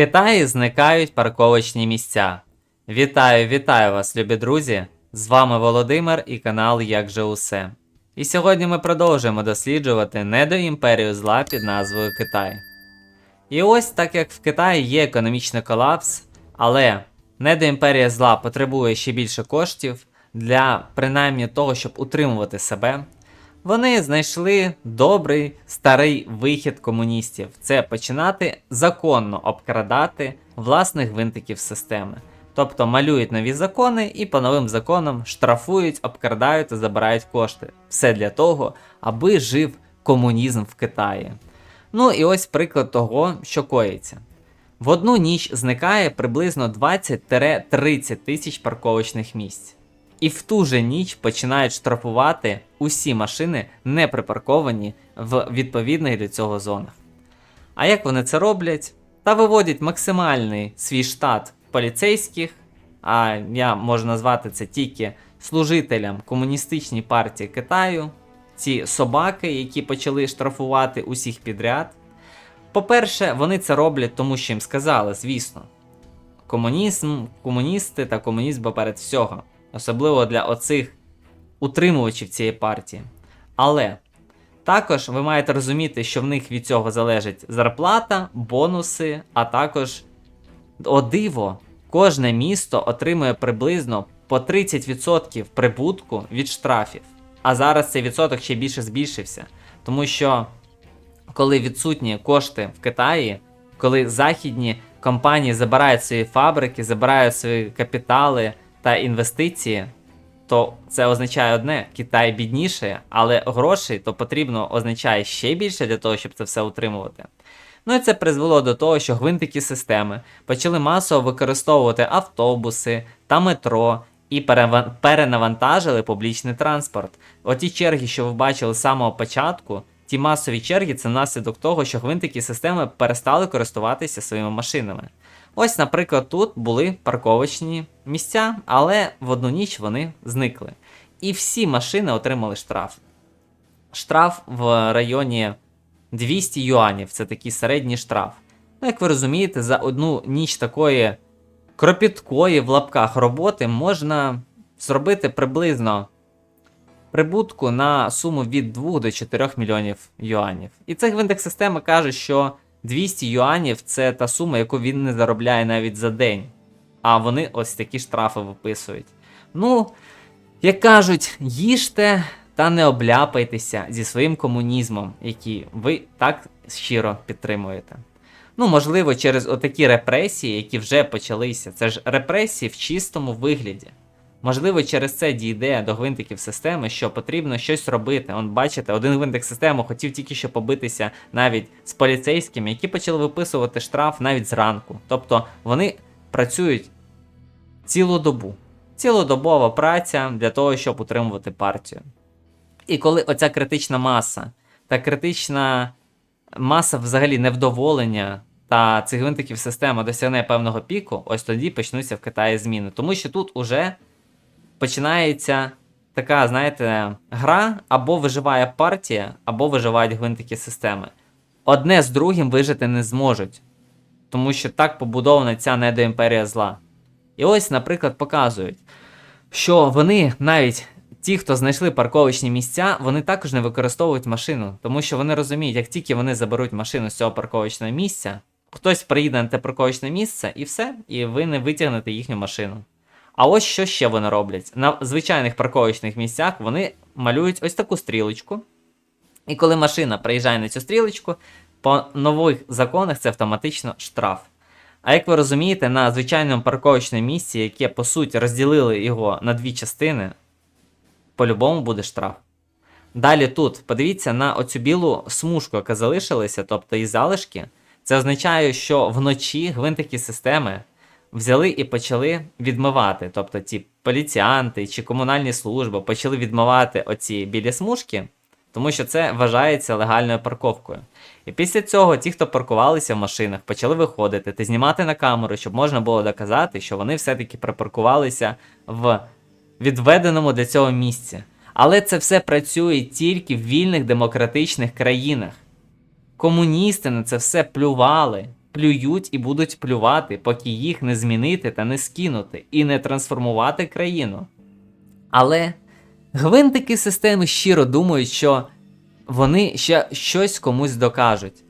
Китаї зникають парковочні місця. Вітаю, вітаю вас, любі друзі! З вами Володимир і канал Як же усе. І сьогодні ми продовжуємо досліджувати недоімперію зла під назвою Китай. І ось так як в Китаї є економічний колапс, але недоімперія зла потребує ще більше коштів для принаймні того, щоб утримувати себе. Вони знайшли добрий старий вихід комуністів це починати законно обкрадати власних винтиків системи. Тобто малюють нові закони і по новим законам штрафують, обкрадають і забирають кошти. Все для того, аби жив комунізм в Китаї. Ну і ось приклад того, що коїться. В одну ніч зникає приблизно 20-30 тисяч парковочних місць. І в ту же ніч починають штрафувати усі машини, не припарковані в відповідних для цього зонах. А як вони це роблять? Та виводять максимальний свій штат поліцейських, а я можу назвати це тільки служителям комуністичній партії Китаю, ці собаки, які почали штрафувати усіх підряд. По-перше, вони це роблять, тому що їм сказали, звісно. Комунізм, комуністи та комунізм поперед всього. Особливо для оцих утримувачів цієї партії. Але також ви маєте розуміти, що в них від цього залежить зарплата, бонуси, а також о диво, кожне місто отримує приблизно по 30% прибутку від штрафів. А зараз цей відсоток ще більше збільшився. Тому що коли відсутні кошти в Китаї, коли західні компанії забирають свої фабрики, забирають свої капітали та інвестиції, то це означає одне: Китай бідніше, але грошей то потрібно означає ще більше для того, щоб це все утримувати. Ну і це призвело до того, що гвинтики системи почали масово використовувати автобуси та метро і перенавантажили публічний транспорт. Оті черги, що ви бачили з самого початку, ті масові черги це наслідок того, що гвинтики системи перестали користуватися своїми машинами. Ось, наприклад, тут були парковочні місця, але в одну ніч вони зникли. І всі машини отримали штраф. Штраф в районі 200 юанів це такий середній штраф. Ну, як ви розумієте, за одну ніч такої кропіткої в лапках роботи можна зробити приблизно прибутку на суму від 2 до 4 мільйонів юанів. І цей гвинтик системи каже, що 200 юанів це та сума, яку він не заробляє навіть за день. А вони ось такі штрафи виписують. Ну, як кажуть, їжте та не обляпайтеся зі своїм комунізмом, який ви так щиро підтримуєте. Ну, можливо, через отакі репресії, які вже почалися. Це ж репресії в чистому вигляді. Можливо, через це дійде до гвинтиків системи, що потрібно щось робити. Он, бачите, один гвинтик системи хотів тільки що побитися навіть з поліцейськими, які почали виписувати штраф навіть зранку. Тобто вони працюють цілу добу. Цілодобова праця для того, щоб утримувати партію. І коли оця критична маса та критична маса взагалі невдоволення та цих гвинтиків системи досягне певного піку, ось тоді почнуться в Китаї зміни. Тому що тут уже починається така, знаєте, гра або виживає партія, або виживають гвинтики системи. Одне з другим вижити не зможуть, тому що так побудована ця недоімперія зла. І ось, наприклад, показують, що вони навіть ті, хто знайшли парковочні місця, вони також не використовують машину, тому що вони розуміють, як тільки вони заберуть машину з цього парковочного місця, хтось приїде на те парковочне місце і все, і ви не витягнете їхню машину. А ось що ще вони роблять. На звичайних парковочних місцях вони малюють ось таку стрілочку. І коли машина приїжджає на цю стрілочку, по нових законах це автоматично штраф. А як ви розумієте, на звичайному парковочному місці, яке по суті розділили його на дві частини, по-любому буде штраф. Далі тут подивіться на оцю білу смужку, яка залишилася, тобто і залишки. Це означає, що вночі гвинтики системи взяли і почали відмивати. Тобто ті поліціянти чи комунальні служби почали відмивати оці білі смужки, тому що це вважається легальною парковкою. І після цього ті, хто паркувалися в машинах, почали виходити та знімати на камеру, щоб можна було доказати, що вони все-таки припаркувалися в відведеному для цього місці. Але це все працює тільки в вільних демократичних країнах. Комуністи на це все плювали плюють і будуть плювати, поки їх не змінити та не скинути, і не трансформувати країну. Але гвинтики системи щиро думають, що вони ще щось комусь докажуть.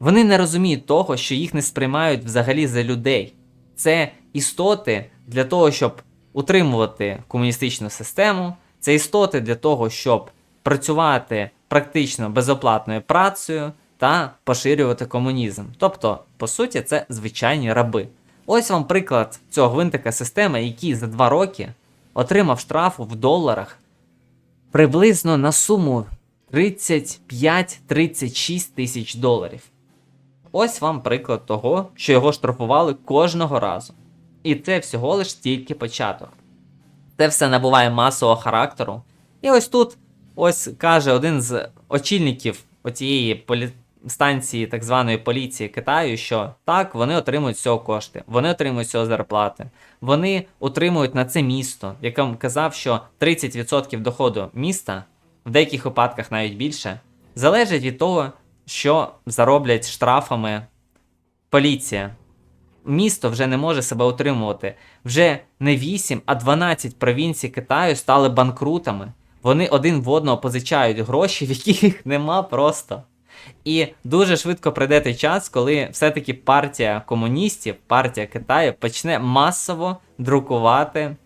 Вони не розуміють того, що їх не сприймають взагалі за людей. Це істоти для того, щоб утримувати комуністичну систему, це істоти для того, щоб працювати практично безоплатною працею та поширювати комунізм. Тобто, по суті, це звичайні раби. Ось вам приклад цього гвинтика системи, який за два роки отримав штрафу в доларах приблизно на суму 35-36 тисяч доларів. Ось вам приклад того, що його штрафували кожного разу. І це всього лиш тільки початок. Це все набуває масового характеру. І ось тут ось каже один з очільників оцієї полі... станції так званої поліції Китаю, що так, вони отримують з цього кошти, вони отримують з цього зарплати, вони отримують на це місто, яким казав, що 30% доходу міста, в деяких випадках навіть більше, залежить від того, що зароблять штрафами поліція. Місто вже не може себе утримувати. Вже не 8, а 12 провінцій Китаю стали банкрутами. Вони один в одного позичають гроші, в яких нема просто. І дуже швидко прийде той час, коли все-таки партія комуністів, партія Китаю почне масово друкувати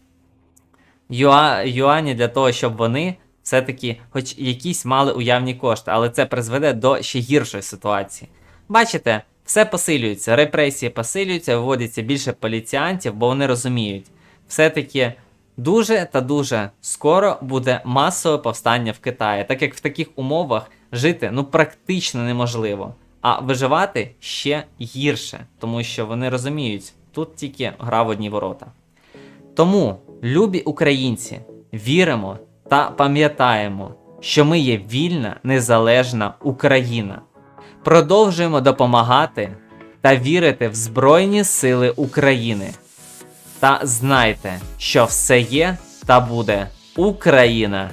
юа, юані для того, щоб вони все-таки хоч якісь мали уявні кошти, але це призведе до ще гіршої ситуації. Бачите, все посилюється, репресії посилюються, виводиться більше поліціянтів, бо вони розуміють, все-таки дуже та дуже скоро буде масове повстання в Китаї, так як в таких умовах жити ну практично неможливо, а виживати ще гірше, тому що вони розуміють, тут тільки гра в одні ворота. Тому, любі українці, віримо та пам'ятаємо, що ми є вільна незалежна Україна. Продовжуємо допомагати та вірити в Збройні Сили України. Та знайте, що все є та буде Україна.